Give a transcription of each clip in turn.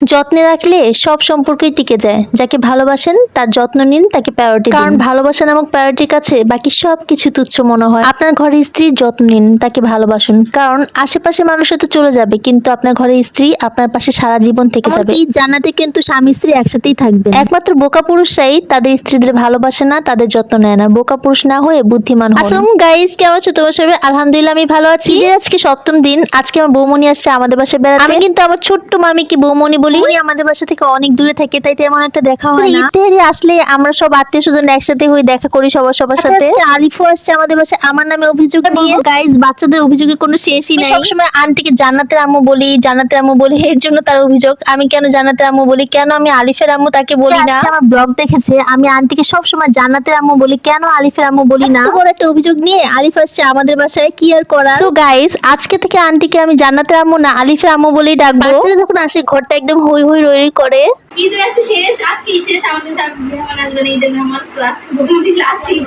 যত্নে রাখলে সব সম্পর্কই টিকে যায়। যাকে ভালোবাসেন তার যত্ন নিন তাকে প্রায়োরিটি কারণ ভালোবাসা নামক প্রায়োরিটির কাছে বাকি সব কিছু তুচ্ছ মনে হয়। আপনার ঘরে স্ত্রীর যত্ন নিন তাকে ভালোবাসুন। কারণ আশেপাশে মানুষ তো চলে যাবে কিন্তু আপনার ঘরে স্ত্রী আপনার পাশে সারা জীবন থেকে যাবে। এই জান্নাতে কিন্তু স্বামী স্ত্রী একসাথেই থাকবে একমাত্র বোকা পুরুষরাই তাদের স্ত্রীদের ভালোবাসে না তাদের যত্ন নেয় না। বোকা পুরুষ না হয়ে বুদ্ধিমান হন। আসুন গাইস কেমন আছো? তোমার সবাই? আলহামদুলিল্লাহ আমি ভালো আছি। আজকে সপ্তম দিন আজকে আমার বৌমনি আসছে আমাদের বাসায় বেড়াতে। আমি কিন্তু আমার ছোট্ট মামিকে বৌমনি বলি? উনি আমাদের বাসা থেকে অনেক দূরে থাকে তাই তেমন একটা দেখা হয় না। ইত্যাদি আসলে আমরা সব আত্মীয় স্বজন একসাথে হয়ে দেখা করি সবার সবার সাথে। আলিফও আসছে আমাদের বাসায় আমার নামে অভিযোগ নিয়ে গাইস বাচ্চাদের অভিযোগের কোনো শেষই নাই। সবসময় আন্টিকে জান্নাতের আম্মু বলি জান্নাতের আম্মু বলি এর জন্য তার অভিযোগ। আমি কেন জান্নাতের আম্মু বলি কেন আমি আলিফের আম্মু তাকে বলি না? আমার ব্লগ দেখেছে আমি আন্টিকে সবসময় জান্নাতের আম্মু বলি কেন আলিফের আম্মু বলি না? বড় একটা অভিযোগ নিয়ে আলিফ আসছে আমাদের বাসায় কি আর করা সো গাইস আজকে থেকে আন্টিকে আমি জান্নাতের আম্মু না আলিফের আম্মু বলেই ডাকবো। বাচ্চারা যখন আসে ঘরটা একদম হই হই রই করে। ঈদের আজকে শেষ আজকে শেষ আমাদের সব মেহমান আসবে না ঈদের মেহমান তো আজকে বৌমুদি লাস্ট ঈদ।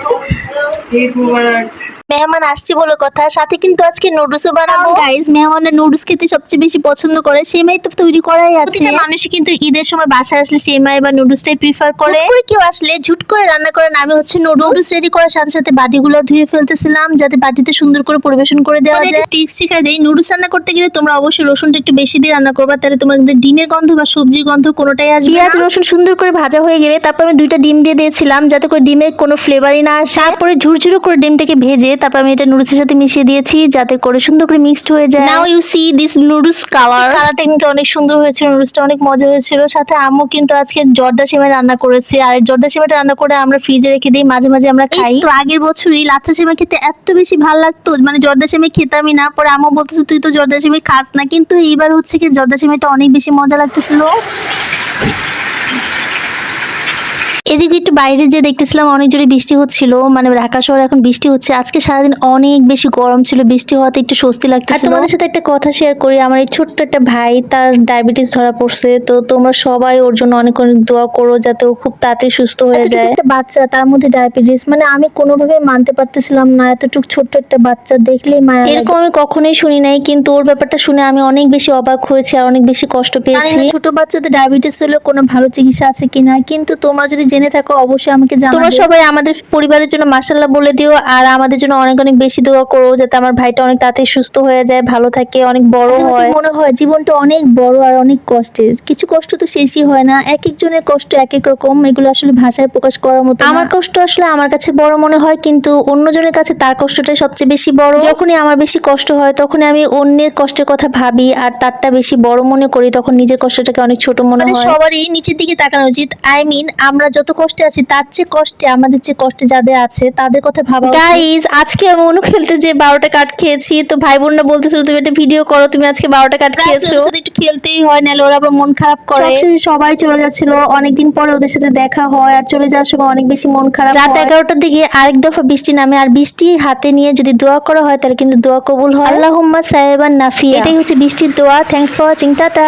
ঈদ মুবারক। মেহমান আসছে বলে কথা সাথে কিন্তু আজকে নুডলসও বানাবো। গাইস মেহমানরা নুডলস খেতে সবচেয়ে বেশি পছন্দ করে সেমাই তো তৈরি করাই আছে। প্রতিটা মানুষই কিন্তু ঈদের সময় বাসায় আসলে সেমাই বা নুডলসটাই প্রিফার করে। করে কেউ আসলে ঝুট করে রান্না করার নামে হচ্ছে নুডলস। রেডি করার সাথে সাথে বাটিগুলো ধুয়ে ফেলতেছিলাম যাতে বাটিতে সুন্দর করে পরিবেশন করে দেওয়া যায়। টিপস শিখাই দেই নুডলস রান্না করতে গেলে তোমরা অবশ্যই রসুনটা একটু বেশি দিয়ে রান্না করবা তাহলে তোমাদের ডিমের গন্ধ বা সবজির গন্ধ কোনোটাই আসবে পেঁয়াজ রসুন সুন্দর করে ভাজা হয়ে গেলে তারপর আমি দুইটা ডিম দিয়ে দিয়েছিলাম যাতে করে ডিমের কোনো ফ্লেভারই না আসে। তারপরে ঝুরঝুরো করে ডিমটাকে ভেজে তারপর আমি এটা নুডলসের সাথে মিশিয়ে দিয়েছি যাতে করে সুন্দর করে মিক্সড হয়ে যায়। Now you see this noodles colour কালারটা কিন্তু অনেক সুন্দর হয়েছিল নুডলসটা অনেক মজা হয়েছিল। সাথে আম্মু কিন্তু আজকে জর্দা সেমাই রান্না করেছে। আর জর্দা সেমাইটা রান্না করে আমরা ফ্রিজে রেখে দিই মাঝে মাঝে আমরা খাই। তো আগের বছরই লাচ্চা সেমাই খেতে এত বেশি ভালো লাগতো মানে জর্দা সেমাই খেতামই না। পরে আম্মু বলতেছে তুই তো জর্দা সেমাই খাস না। কিন্তু এইবার হচ্ছে কি জর্দা সেমাইটা অনেক বেশি মজা লাগতেছিল। Thank you. এদিকে একটু বাইরে যে দেখতেছিলাম অনেক জোরে বৃষ্টি হচ্ছিল। মানে ঢাকা শহরে এখন বৃষ্টি হচ্ছে। আজকে সারাদিন অনেক বেশি গরম ছিল। বৃষ্টি হওয়াতে একটু স্বস্তি লাগতেছিল। তোমাদের সাথে একটা কথা শেয়ার করি। আমার এই ছোট্ট একটা ভাই তার ডায়াবেটিস ধরা পড়ছে। তো তোমরা সবাই ওর জন্য অনেক অনেক দোয়া করো যাতে ও খুব তাড়াতাড়ি সুস্থ হয়ে যায়। একটা বাচ্চা তার মধ্যে ডায়াবেটিস মানে আমি কোনোভাবে মানতে পারতেছিলাম না। এতটুকু ছোট্ট একটা বাচ্চা দেখলেই মায়া এরকম আমি কখনোই শুনি নাই কিন্তু ওর ব্যাপারটা শুনে আমি অনেক বেশি অবাক হয়েছি আর অনেক বেশি কষ্ট পেয়েছি। ছোট বাচ্চাদের ডায়াবেটিস হলে কোনো ভালো চিকিৎসা আছে কিনা? কিন্তু তোমরা যদি জেনে থাকো অবশ্যই আমাকে জানাও তোমরা সবাই আমাদের পরিবারের জন্য মাশাআল্লাহ বলে দিও আর আমাদের জন্য অনেক অনেক বেশি দোয়া করো যাতে আমার ভাইটা অনেক তাড়াতাড়ি সুস্থ হয়ে যায় ভালো থাকে অনেক বড় হয়। মনে হয় জীবনটা অনেক বড় আর অনেক কষ্টের। কিছু কষ্ট তো শেষই হয় না এক একজনের কষ্ট এক এক রকম এগুলো আসলে ভাষায় প্রকাশ করার মতো আমার কষ্ট আসলে আমার কাছে বড় মনে হয় কিন্তু অন্যজনের কাছে তার কষ্টটাই সবচেয়ে বেশি বড়। যখনই আমার বেশি কষ্ট হয় তখনই আমি অন্যের কষ্টের কথা ভাবি আর তারটা বেশি বড় মনে করি তখন নিজের কষ্টটাকে অনেক ছোট মনে হয়। সবারই নিচের দিকে তাকানো উচিত। আই মিন আমরা যত কষ্টে আছি তার চেয়ে কষ্টে আমাদের চেয়ে কষ্টে যাদের আছে তাদের কথা ভাবা গাইজ আজকে আমি অনু খেলতে যে বারোটা কাট খেয়েছি তো ভাই বোনরা বলতেছিল তুমি একটা ভিডিও করো তুমি আজকে বারোটা কাট খেয়েছো। একটু খেলতেই হয় নাহলে ওরা আবার মন খারাপ করে। সবাই চলে যাচ্ছিল অনেকদিন পরে ওদের সাথে দেখা হয় আর চলে যাওয়ার সময় অনেক বেশি মন খারাপ রাত এগারোটার দিকে আরেক দফা বৃষ্টি নামে আর বৃষ্টি হাতে নিয়ে যদি দোয়া করা হয় তাহলে কিন্তু দোয়া কবুল হয়। আল্লাহুম্মা সাহেবান নাফিয়া। এটাই হচ্ছে বৃষ্টির দোয়া। Thanks for watching tata.